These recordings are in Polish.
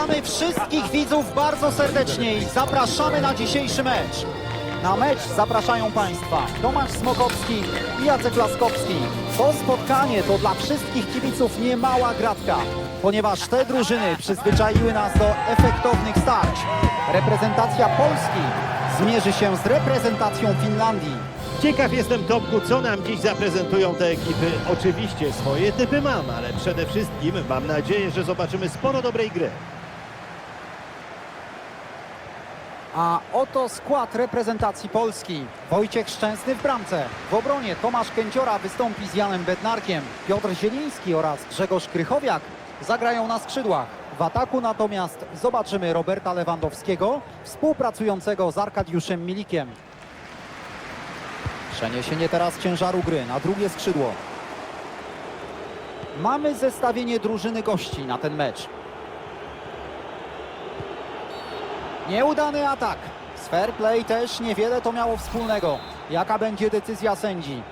Witamy wszystkich widzów bardzo serdecznie i zapraszamy na dzisiejszy mecz. Na mecz zapraszają Państwa Tomasz Smokowski i Jacek Laskowski. To spotkanie to dla wszystkich kibiców niemała gratka, ponieważ te drużyny przyzwyczaiły nas do efektownych starć. Reprezentacja Polski zmierzy się z reprezentacją Finlandii. Ciekaw jestem, Tomku, co nam dziś zaprezentują te ekipy. Oczywiście swoje typy mam, ale przede wszystkim mam nadzieję, że zobaczymy sporo dobrej gry. A oto skład reprezentacji Polski. Wojciech Szczęsny w bramce. W obronie Tomasz Kęciora wystąpi z Janem Bednarkiem. Piotr Zieliński oraz Grzegorz Krychowiak zagrają na skrzydłach. W ataku natomiast zobaczymy Roberta Lewandowskiego, współpracującego z Arkadiuszem Milikiem. Przeniesienie teraz ciężaru gry na drugie skrzydło. Mamy zestawienie drużyny gości na ten mecz. Nieudany atak. Z fair play też niewiele to miało wspólnego. Jaka będzie decyzja sędzi?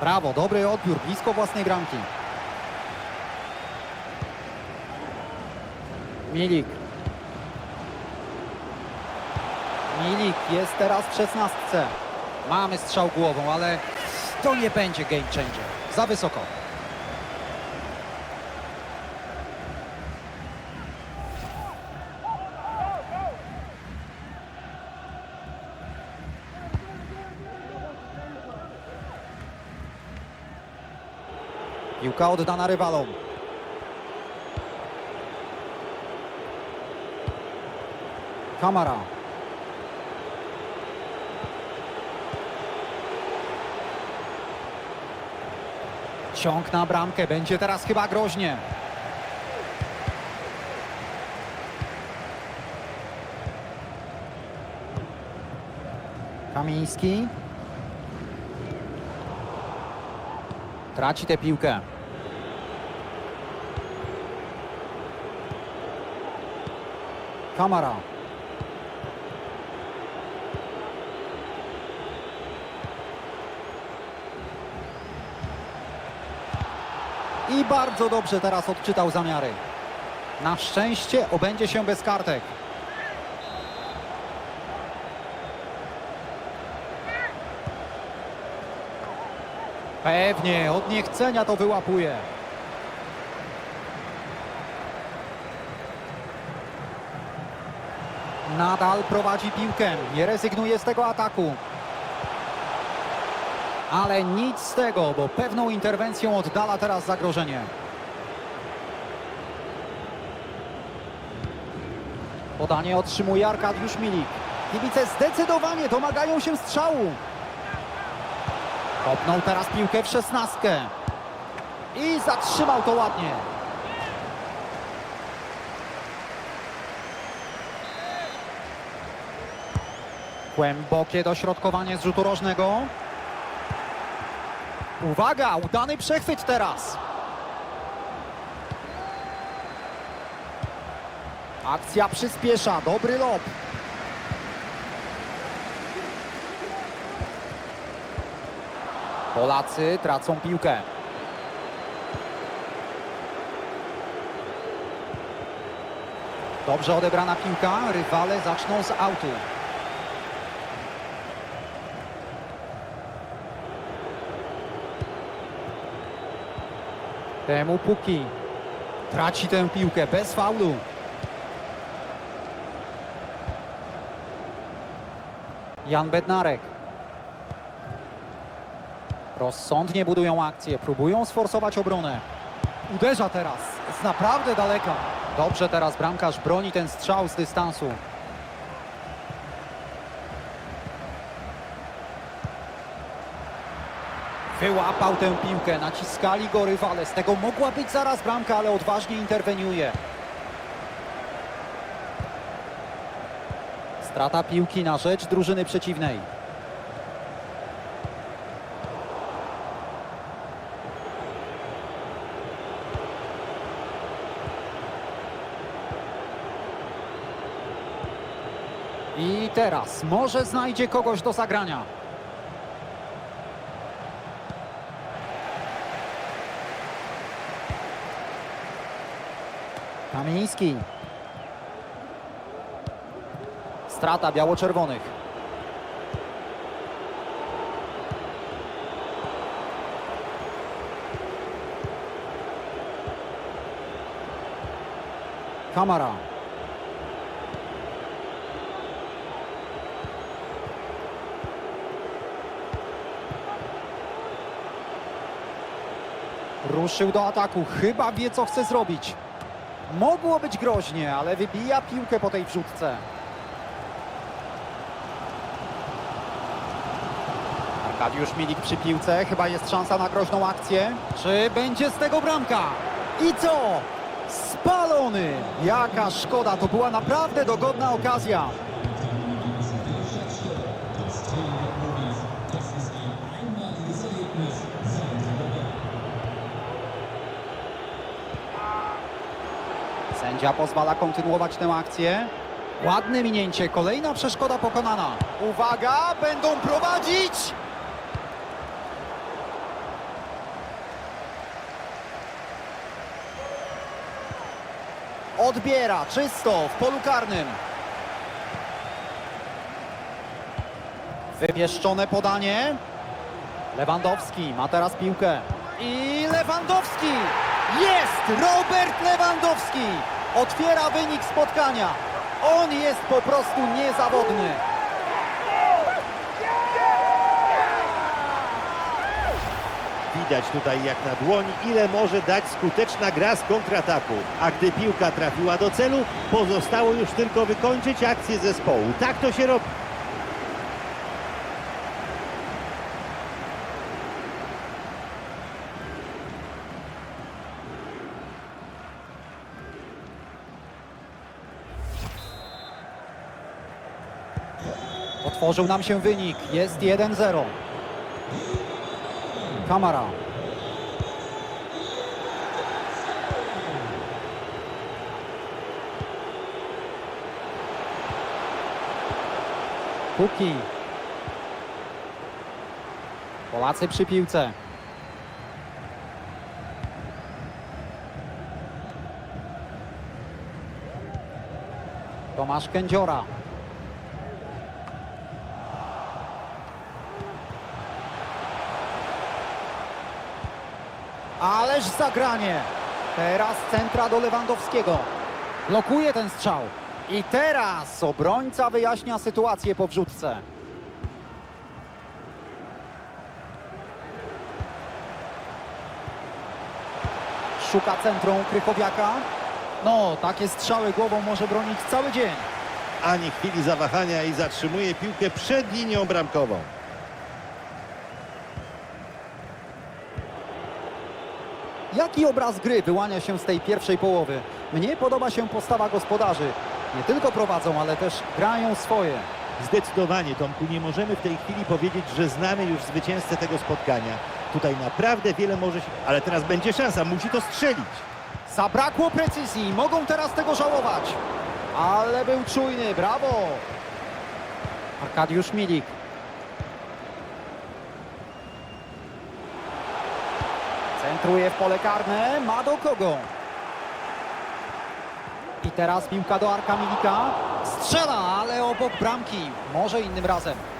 Brawo, dobry odbiór, blisko własnej bramki. Milik. Milik jest teraz w szesnastce. Mamy strzał głową, ale to nie będzie game changer. Za wysoko. Piłka oddana rywalom. Kamara. Ciąg na bramkę, będzie teraz chyba groźnie. Kamiński. Traci tę piłkę. Kamara. I bardzo dobrze teraz odczytał zamiary. Na szczęście obędzie się bez kartek. Pewnie, od niechcenia to wyłapuje. Nadal prowadzi piłkę, nie rezygnuje z tego ataku. Ale nic z tego, bo pewną interwencją oddala teraz zagrożenie. Podanie otrzymuje Arkadiusz Milik. Kibice zdecydowanie domagają się strzału. Kopnął teraz piłkę w szesnastkę. I zatrzymał to ładnie. Głębokie dośrodkowanie z rzutu rożnego. Uwaga, udany przechwyt teraz. Akcja przyspiesza, dobry lob. Polacy tracą piłkę. Dobrze odebrana piłka, rywale zaczną z autu. Temu Puki. Traci tę piłkę bez faulu. Jan Bednarek. Rozsądnie budują akcję, próbują sforsować obronę. Uderza teraz z naprawdę daleka. Dobrze teraz bramkarz broni ten strzał z dystansu. Wyłapał tę piłkę, naciskali go rywale. Z tego mogła być zaraz bramka, ale odważnie interweniuje. Strata piłki na rzecz drużyny przeciwnej. I teraz może znajdzie kogoś do zagrania. Kamiński. Strata biało-czerwonych. Kamara. Ruszył do ataku. Chyba wie, co chce zrobić. Mogło być groźnie, ale wybija piłkę po tej wrzutce. Arkadiusz Milik przy piłce. Chyba jest szansa na groźną akcję. Czy będzie z tego bramka? I co? Spalony! Jaka szkoda, to była naprawdę dogodna okazja. Sędzia pozwala kontynuować tę akcję. Ładne minięcie, kolejna przeszkoda pokonana. Uwaga, będą prowadzić! Odbiera, czysto, w polu karnym. Wypieszczone podanie. Lewandowski ma teraz piłkę. I Lewandowski! Jest! Robert Lewandowski! Otwiera wynik spotkania. On jest po prostu niezawodny. Widać tutaj jak na dłoni, ile może dać skuteczna gra z kontrataku. A gdy piłka trafiła do celu, pozostało już tylko wykończyć akcję zespołu. Tak to się robi. Otworzył nam się wynik. Jest 1-0. Kamara. Kuki. Polacy przy piłce. Tomasz Kędziora. Ależ zagranie. Teraz centra do Lewandowskiego. Blokuje ten strzał. I teraz obrońca wyjaśnia sytuację po wrzutce. Szuka centrum Krychowiaka. No, takie strzały głową może bronić cały dzień. Ani chwili zawahania i zatrzymuje piłkę przed linią bramkową. Jaki obraz gry wyłania się z tej pierwszej połowy? Mnie podoba się postawa gospodarzy. Nie tylko prowadzą, ale też grają swoje. Zdecydowanie, Tomku, nie możemy w tej chwili powiedzieć, że znamy już zwycięzcę tego spotkania. Tutaj naprawdę wiele może się... Ale teraz będzie szansa, musi to strzelić. Zabrakło precyzji, mogą teraz tego żałować. Ale był czujny, brawo! Arkadiusz Milik. Centruje w pole karne, ma do kogo. I teraz piłka do Arka Milika. Strzela, ale obok bramki. Może innym razem.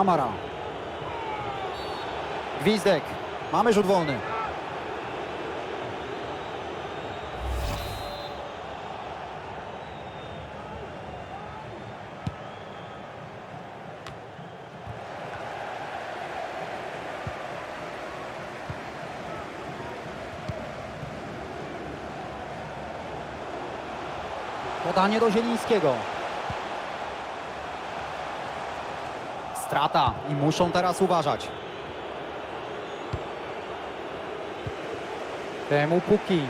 Kamara. Gwizdek. Mamy rzut wolny. Podanie do Zielińskiego. Strata i muszą teraz uważać. Temu Puki.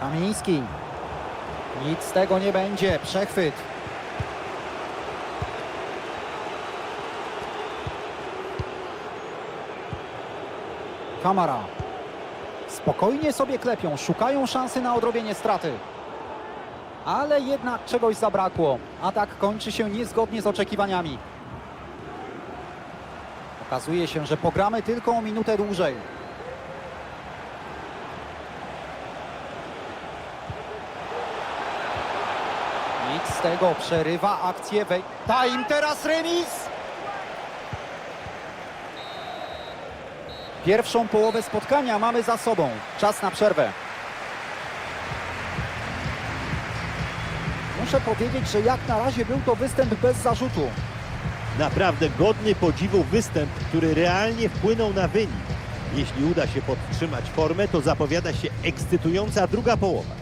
Kamiński. Nic z tego nie będzie. Przechwyt. Kamara. Spokojnie sobie klepią, szukają szansy na odrobienie straty. Ale jednak czegoś zabrakło. Atak kończy się niezgodnie z oczekiwaniami. Okazuje się, że pogramy tylko o minutę dłużej. Nic z tego, przerywa akcję. Time teraz remis! Pierwszą połowę spotkania mamy za sobą. Czas na przerwę. Muszę powiedzieć, że jak na razie był to występ bez zarzutu. Naprawdę godny podziwu występ, który realnie wpłynął na wynik. Jeśli uda się podtrzymać formę, to zapowiada się ekscytująca druga połowa.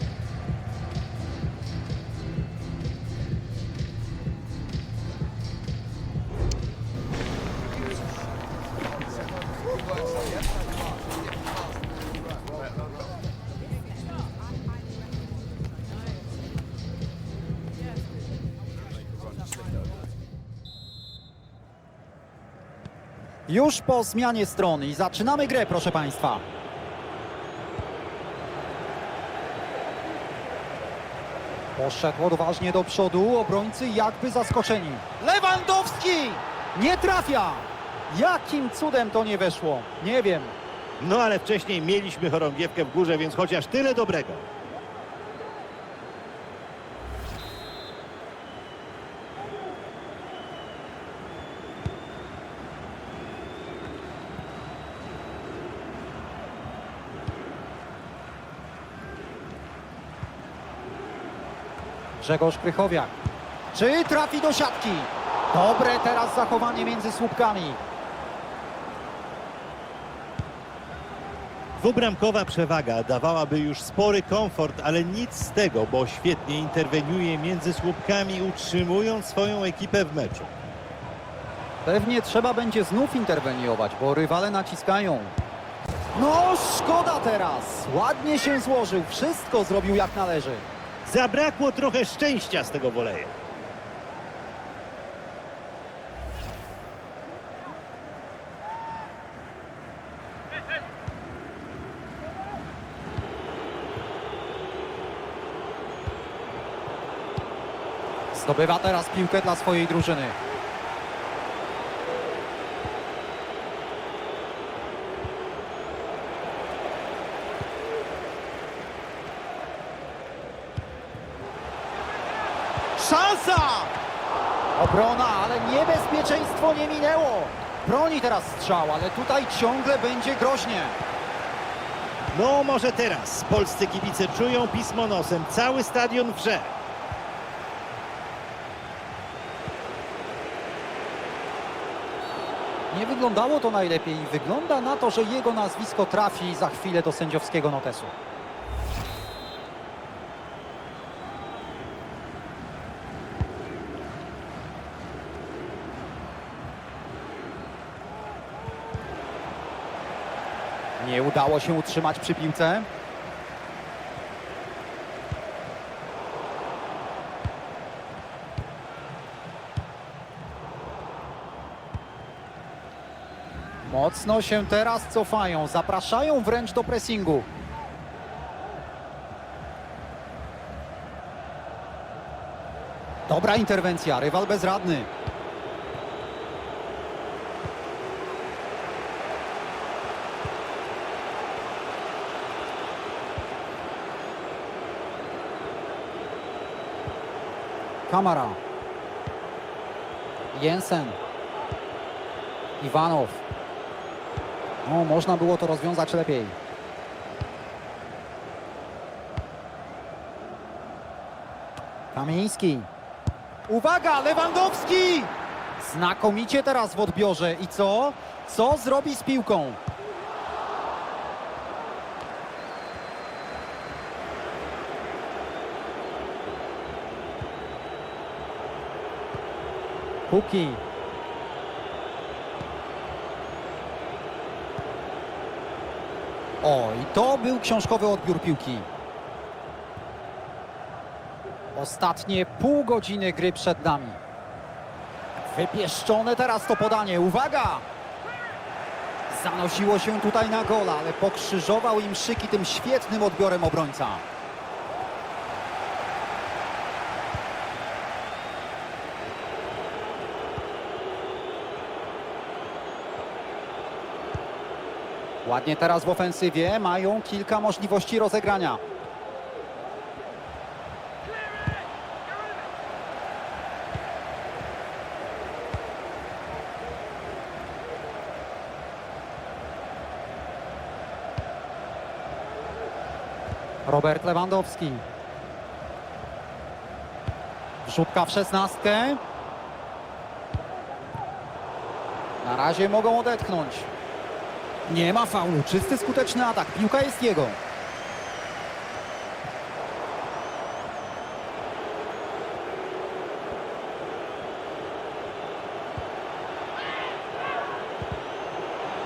Już po zmianie strony i zaczynamy grę, proszę Państwa. Poszedł odważnie do przodu, obrońcy jakby zaskoczeni. Lewandowski! Nie trafia! Jakim cudem to nie weszło? Nie wiem. No ale wcześniej mieliśmy chorągiewkę w górze, więc chociaż tyle dobrego. Grzegorz Krychowiak. Czy trafi do siatki? Dobre teraz zachowanie między słupkami. Dwubramkowa przewaga dawałaby już spory komfort, ale nic z tego, bo świetnie interweniuje między słupkami, utrzymując swoją ekipę w meczu. Pewnie trzeba będzie znów interweniować, bo rywale naciskają. No, szkoda teraz. Ładnie się złożył. Wszystko zrobił jak należy. Zabrakło trochę szczęścia z tego woleja. Zdobywa teraz piłkę dla swojej drużyny. Szansa! Obrona, ale niebezpieczeństwo nie minęło. Broni teraz strzał, ale tutaj ciągle będzie groźnie. No może teraz polscy kibice czują pismo nosem. Cały stadion wrze. Nie wyglądało to najlepiej wygląda na to, że jego nazwisko trafi za chwilę do sędziowskiego notesu. Nie udało się utrzymać przy piłce. Mocno się teraz cofają, zapraszają wręcz do pressingu. Dobra interwencja, rywal bezradny. Kamara. Jensen. Iwanow. No, można było to rozwiązać lepiej. Kamiński. Uwaga, Lewandowski! Znakomicie teraz w odbiorze. I co? Co zrobi z piłką? Puki. O, i to był książkowy odbiór piłki. Ostatnie pół godziny gry przed nami. Wypieszczone teraz to podanie. Uwaga! Zanosiło się tutaj na gola, ale pokrzyżował im szyki tym świetnym odbiorem obrońca. Ładnie teraz w ofensywie, mają kilka możliwości rozegrania. Robert Lewandowski. Wrzutka w szesnastkę. Na razie mogą odetchnąć. Nie ma faulu, czysty skuteczny atak. Piłka jest jego.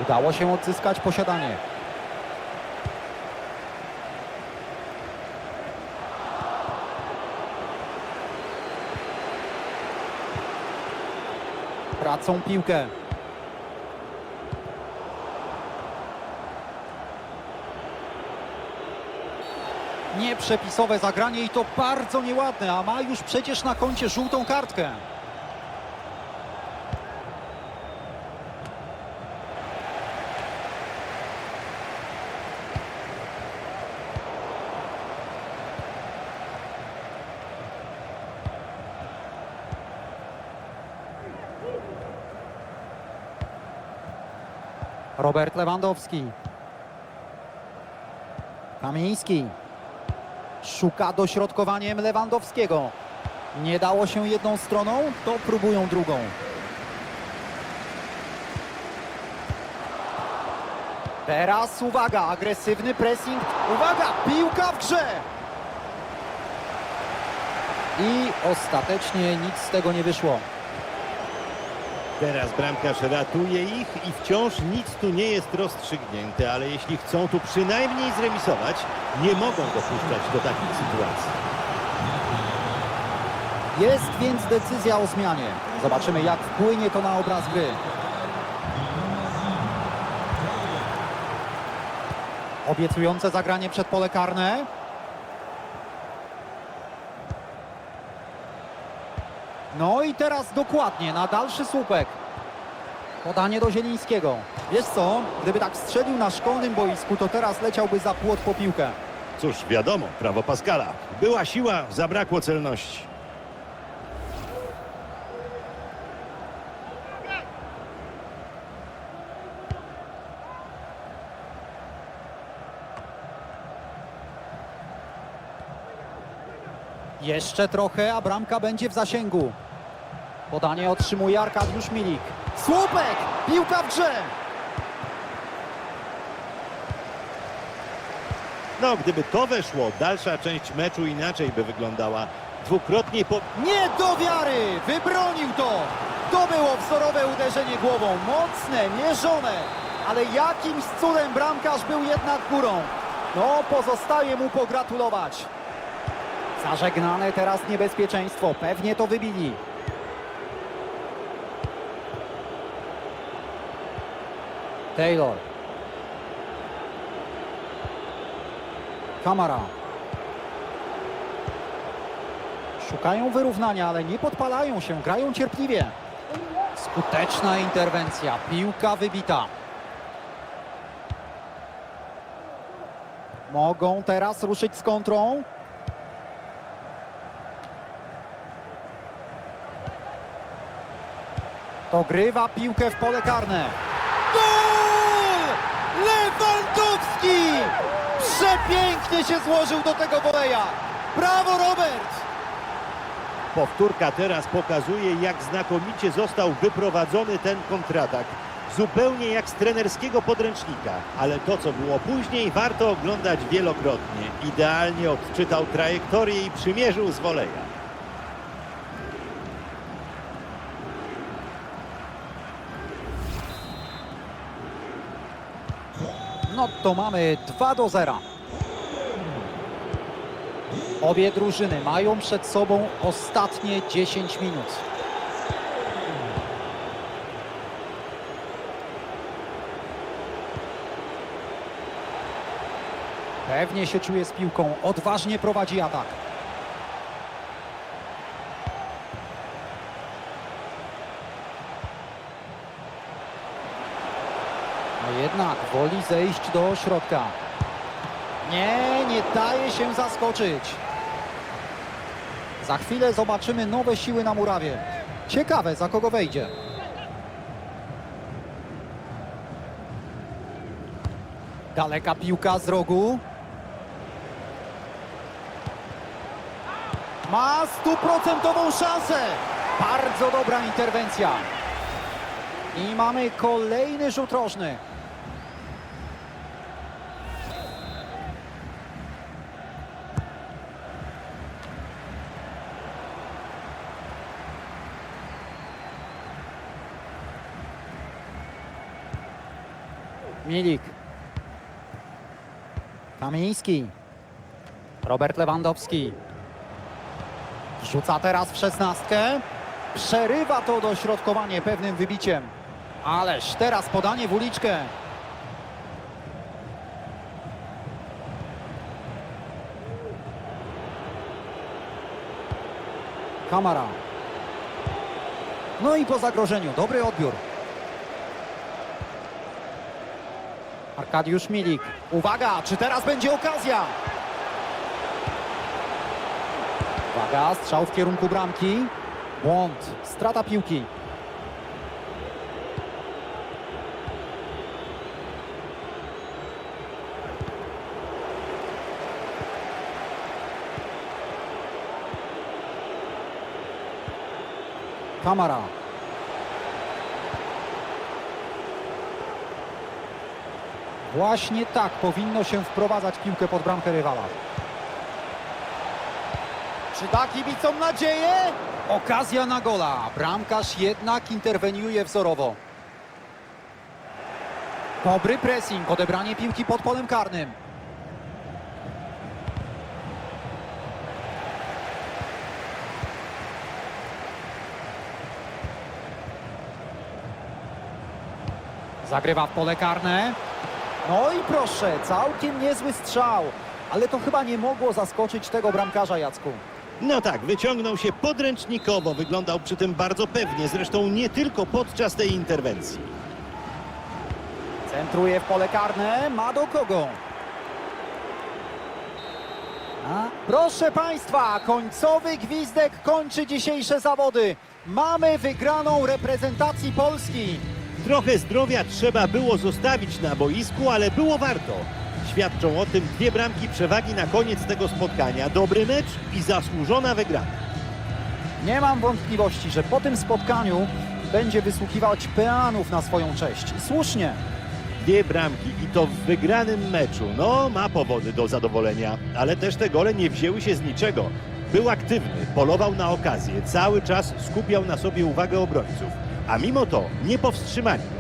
Udało się odzyskać posiadanie. Tracą piłkę. Nieprzepisowe zagranie i to bardzo nieładne, a ma już przecież na koncie żółtą kartkę. Robert Lewandowski. Kamiński. Szuka dośrodkowaniem Lewandowskiego. Nie dało się jedną stroną, to próbują drugą. Teraz uwaga, agresywny pressing. Uwaga, piłka w grze. I ostatecznie nic z tego nie wyszło. Teraz bramkarz ratuje ich i wciąż nic tu nie jest rozstrzygnięte, ale jeśli chcą tu przynajmniej zremisować, nie mogą dopuszczać do takich sytuacji. Jest więc decyzja o zmianie. Zobaczymy, jak wpłynie to na obraz gry. Obiecujące zagranie przed pole karne. No i teraz dokładnie na dalszy słupek. Podanie do Zielińskiego. Wiesz co, gdyby tak strzelił na szkolnym boisku, to teraz leciałby za płot po piłkę. Cóż, wiadomo, prawo Pascala. Była siła, zabrakło celności. Jeszcze trochę, a bramka będzie w zasięgu. Podanie otrzymuje Arkadiusz Milik. Słupek! Piłka w grze! No, gdyby to weszło, dalsza część meczu inaczej by wyglądała. Dwukrotnie po... Nie do wiary! Wybronił to! To było wzorowe uderzenie głową. Mocne, mierzone. Ale jakimś cudem bramkarz był jednak górą. No, pozostaje mu pogratulować. Zażegnane teraz niebezpieczeństwo. Pewnie to wybili. Taylor. Kamara. Szukają wyrównania, ale nie podpalają się, grają cierpliwie. Skuteczna interwencja, piłka wybita. Mogą teraz ruszyć z kontrą. Dogrywa piłkę w pole karne. Gol! Lewandowski! Przepięknie się złożył do tego woleja. Brawo, Robert! Powtórka teraz pokazuje, jak znakomicie został wyprowadzony ten kontratak. Zupełnie jak z trenerskiego podręcznika, ale to, co było później, warto oglądać wielokrotnie. Idealnie odczytał trajektorię i przymierzył z woleja. No to mamy 2 do 0. Obie drużyny mają przed sobą ostatnie 10 minut. Pewnie się czuje z piłką, odważnie prowadzi atak. A jednak woli zejść do środka. Nie, nie daje się zaskoczyć. Za chwilę zobaczymy nowe siły na murawie. Ciekawe, za kogo wejdzie. Daleka piłka z rogu. Ma stuprocentową szansę. Bardzo dobra interwencja. I mamy kolejny rzut rożny. Milik. Kamiński. Robert Lewandowski. Rzuca teraz w szesnastkę. Przerywa to dośrodkowanie pewnym wybiciem. Ależ teraz podanie w uliczkę. Kamara. No i po zagrożeniu. Dobry odbiór. Arkadiusz Milik. Uwaga, czy teraz będzie okazja? Uwaga, strzał w kierunku bramki. Błąd, strata piłki. Kamara. Właśnie tak powinno się wprowadzać piłkę pod bramkę rywala. Czy da kibicom nadzieję? Okazja na gola. Bramkarz jednak interweniuje wzorowo. Dobry pressing, odebranie piłki pod polem karnym. Zagrywa w pole karne. No i proszę, całkiem niezły strzał. Ale to chyba nie mogło zaskoczyć tego bramkarza Jacku. No tak, wyciągnął się podręcznikowo, wyglądał przy tym bardzo pewnie, zresztą nie tylko podczas tej interwencji. Centruje w pole karne, ma do kogo? A, proszę Państwa, końcowy gwizdek kończy dzisiejsze zawody. Mamy wygraną reprezentacji Polski. Trochę zdrowia trzeba było zostawić na boisku, ale było warto. Świadczą o tym dwie bramki przewagi na koniec tego spotkania. Dobry mecz i zasłużona wygrana. Nie mam wątpliwości, że po tym spotkaniu będzie wysłuchiwać peanów na swoją cześć. Słusznie. Dwie bramki i to w wygranym meczu. No, ma powody do zadowolenia, ale też te gole nie wzięły się z niczego. Był aktywny, polował na okazję, cały czas skupiał na sobie uwagę obrońców, a mimo to nie powstrzymali